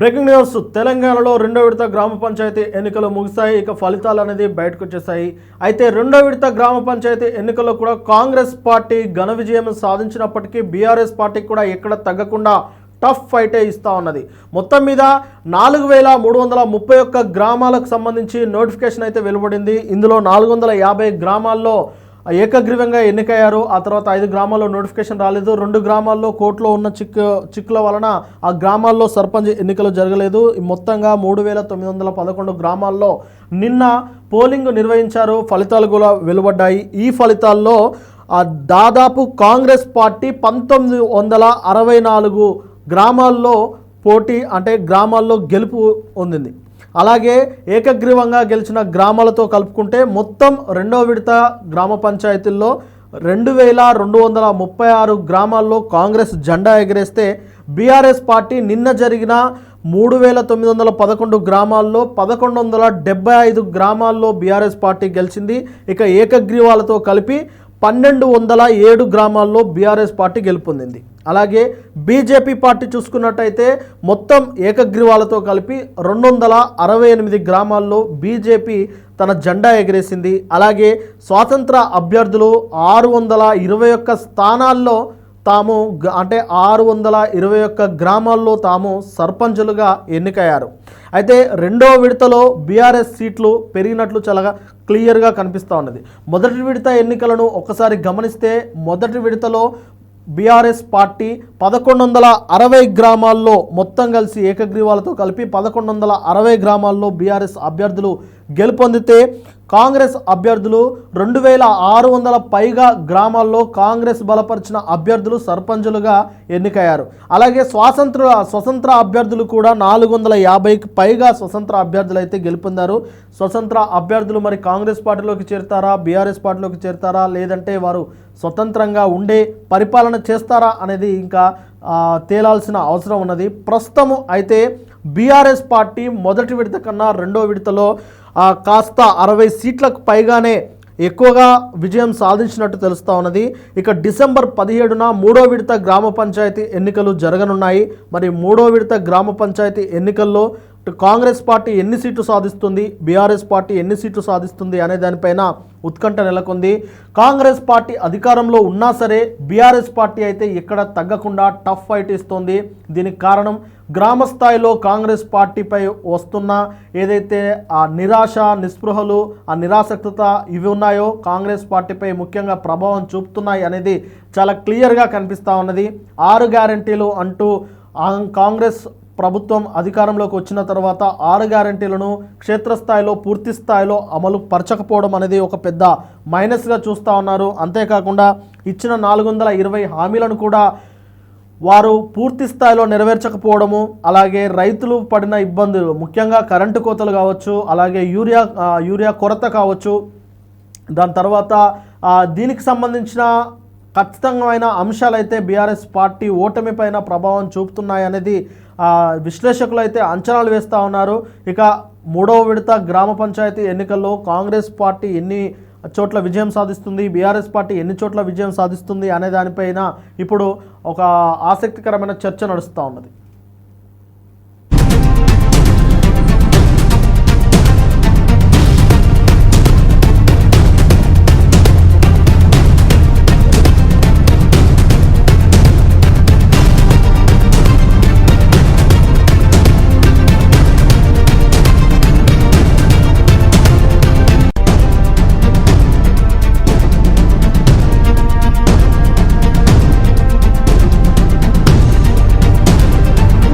Breaking news. తెలంగాణలో రెండో విడత గ్రామ పంచాయతీ ఎన్నికలు ముగిశాయి. ఇక ఫలితాలు అనేది బయటకు వచ్చేసాయి అయితే రెండో విడత గ్రామ పంచాయతీ ఎన్నికల్లో కూడా కాంగ్రెస్ పార్టీ ఘన విజయం సాధించినప్పటికీ బీఆర్ఎస్ పార్టీ కూడా ఎక్కడ తగ్గకుండా టఫ్ ఫైటే ఇస్తా ఉన్నది. మొత్తం మీద నాలుగు వేల మూడు వందల ముప్పై ఒక్క గ్రామాలకు సంబంధించి నోటిఫికేషన్ అయితే వెలువడింది. ఇందులో నాలుగు వందల యాభై గ్రామాల్లో ఏకగ్రీవంగా ఎన్నికయ్యారు. ఆ తర్వాత ఐదు గ్రామాల్లో నోటిఫికేషన్ రాలేదు. రెండు గ్రామాల్లో కోర్టులో ఉన్న చిక్కు చిక్కుల వలన ఆ గ్రామాల్లో సర్పంచ్ ఎన్నికలు జరగలేదు. ఈ మొత్తంగా మూడు వేల తొమ్మిది వందల పదకొండు గ్రామాల్లో నిన్న పోలింగ్ నిర్వహించారు. ఫలితాలు కూడా వెలువడ్డాయి. ఈ ఫలితాల్లో దాదాపు కాంగ్రెస్ పార్టీ పంతొమ్మిది వందల అరవై నాలుగు గ్రామాల్లో పోటీ అంటే గ్రామాల్లో గెలుపు పొందింది. అలాగే ఏకగ్రీవంగా గెలిచిన గ్రామాలతో కలుపుకుంటే మొత్తం రెండో విడత గ్రామ పంచాయతీల్లో రెండు వేల రెండు వందల ముప్పై ఆరు గ్రామాల్లో కాంగ్రెస్ జెండా ఎగరేస్తే బీఆర్ఎస్ పార్టీ నిన్న జరిగిన మూడు వేల తొమ్మిది వందల పదకొండు గ్రామాల్లో పదకొండు వందల డెబ్బై ఐదు గ్రామాల్లో బీఆర్ఎస్ పార్టీ గెలిచింది. ఇక ఏకగ్రీవాలతో కలిపి పన్నెండు వందల ఏడు గ్రామాల్లో బీఆర్ఎస్ పార్టీ గెలుపొందింది. అలాగే బీజేపీ పార్టీ చూసుకున్నట్టయితే మొత్తం ఏకగ్రీవాలతో కలిపి రెండు వందల అరవై ఎనిమిది గ్రామాల్లో బీజేపీ తన జెండా ఎగరేసింది. అలాగే స్వాతంత్ర అభ్యర్థులు ఆరు వందల ఇరవై ఒక్క స్థానాల్లో తాము గ- అంటే ఆరు వందల ఇరవై ఒక్క గ్రామాల్లో తాము సర్పంచులుగా ఎన్నికయ్యారు. అయితే రెండో విడతలో బీఆర్ఎస్ సీట్లు పెరిగినట్లు చాలా క్లియర్గా కనిపిస్తూ ఉన్నది. మొదటి విడత ఎన్నికలను ఒకసారి గమనిస్తే మొదటి విడతలో బీఆర్ఎస్ పార్టీ పదకొండు వందల అరవై గ్రామాల్లో మొత్తం కలిసి ఏకగ్రీవాలతో కలిపి పదకొండు వందల అరవై గ్రామాల్లో బీఆర్ఎస్ అభ్యర్థులు గెలుపొందితే కాంగ్రెస్ అభ్యర్థులు రెండు వేల ఆరు వందల పైగా గ్రామాల్లో కాంగ్రెస్ బలపరిచిన అభ్యర్థులు సర్పంచులుగా ఎన్నికయ్యారు. అలాగే స్వాతంత్ర స్వతంత్ర అభ్యర్థులు కూడా నాలుగు వందల యాభైకి పైగా స్వతంత్ర అభ్యర్థులు అయితే గెలుపొందారు. స్వతంత్ర అభ్యర్థులు మరి కాంగ్రెస్ పార్టీలోకి చేరుతారా? బీఆర్ఎస్ పార్టీలోకి చేరుతారా? లేదంటే వారు స్వతంత్రంగా ఉండే పరిపాలన చేస్తారా అనేది ఇంకా తేలాల్సిన అవసరం ఉన్నది. ప్రస్తుతము అయితే బీఆర్ఎస్ పార్టీ మొదటి విడత కన్నా రెండో విడతలో కాస్త అరవై సీట్లకు పైగానే ఎక్కువగా విజయం సాధించినట్టు తెలుస్తూ ఉన్నది. ఇక డిసెంబర్ పదిహేడున మూడో విడత గ్రామ పంచాయతీ ఎన్నికలు జరగనున్నాయి. మరి మూడో విడత గ్రామ పంచాయతీ ఎన్నికల్లో కాంగ్రెస్ పార్టీ ఎన్ని సీట్లు సాధిస్తుంది? బీఆర్ఎస్ పార్టీ ఎన్ని సీట్లు సాధిస్తుంది అనే దానిపైన ఉత్కంఠ నెలకొంది. కాంగ్రెస్ పార్టీ అధికారంలో ఉన్నా సరే బీఆర్ఎస్ పార్టీ అయితే ఎక్కడ తగ్గకుండా టఫ్ ఫైట్ ఇస్తుంది. దీనికి కారణం గ్రామ స్థాయిలో కాంగ్రెస్ పార్టీపై వస్తున్న ఏదైతే ఆ నిరాశ నిస్పృహలు ఆ నిరాసక్తత ఇవి ఉన్నాయో కాంగ్రెస్ పార్టీపై ముఖ్యంగా ప్రభావం చూపుతున్నాయి అనేది చాలా క్లియర్గా కనిపిస్తూ ఉన్నది. ఆరు గ్యారంటీలు అంటూ కాంగ్రెస్ ప్రభుత్వం అధికారంలోకి వచ్చిన తర్వాత ఆరు గ్యారంటీలను క్షేత్రస్థాయిలో పూర్తి స్థాయిలో అమలు పరచకపోవడం అనేది ఒక పెద్ద మైనస్గా చూస్తూ ఉన్నారు. అంతేకాకుండా ఇచ్చిన నాలుగు వందల ఇరవై హామీలను కూడా వారు పూర్తి స్థాయిలో నెరవేర్చకపోవడము అలాగే రైతులు పడిన ఇబ్బందులు ముఖ్యంగా కరెంటు కోతలు కావచ్చు అలాగే యూరియా యూరియా కొరత కావచ్చు. దాని తర్వాత దీనికి సంబంధించిన ఖచ్చితమైన అంశాలు అయితే బీఆర్ఎస్ పార్టీ ఓటమి పైన ప్రభావం చూపుతున్నాయి అనేది విశ్లేషకులు అయితే అంచనాలు వేస్తూ ఉన్నారు. ఇక మూడవ విడత గ్రామ పంచాయతీ ఎన్నికల్లో కాంగ్రెస్ పార్టీ ఎన్ని చోట్ల విజయం సాధిస్తుంది. బీఆర్ఎస్ పార్టీ ఎన్ని చోట్ల విజయం సాధిస్తుంది అనే దానిపైన ఇప్పుడు ఒక ఆసక్తికరమైన చర్చ నడుస్తూ ఉన్నది.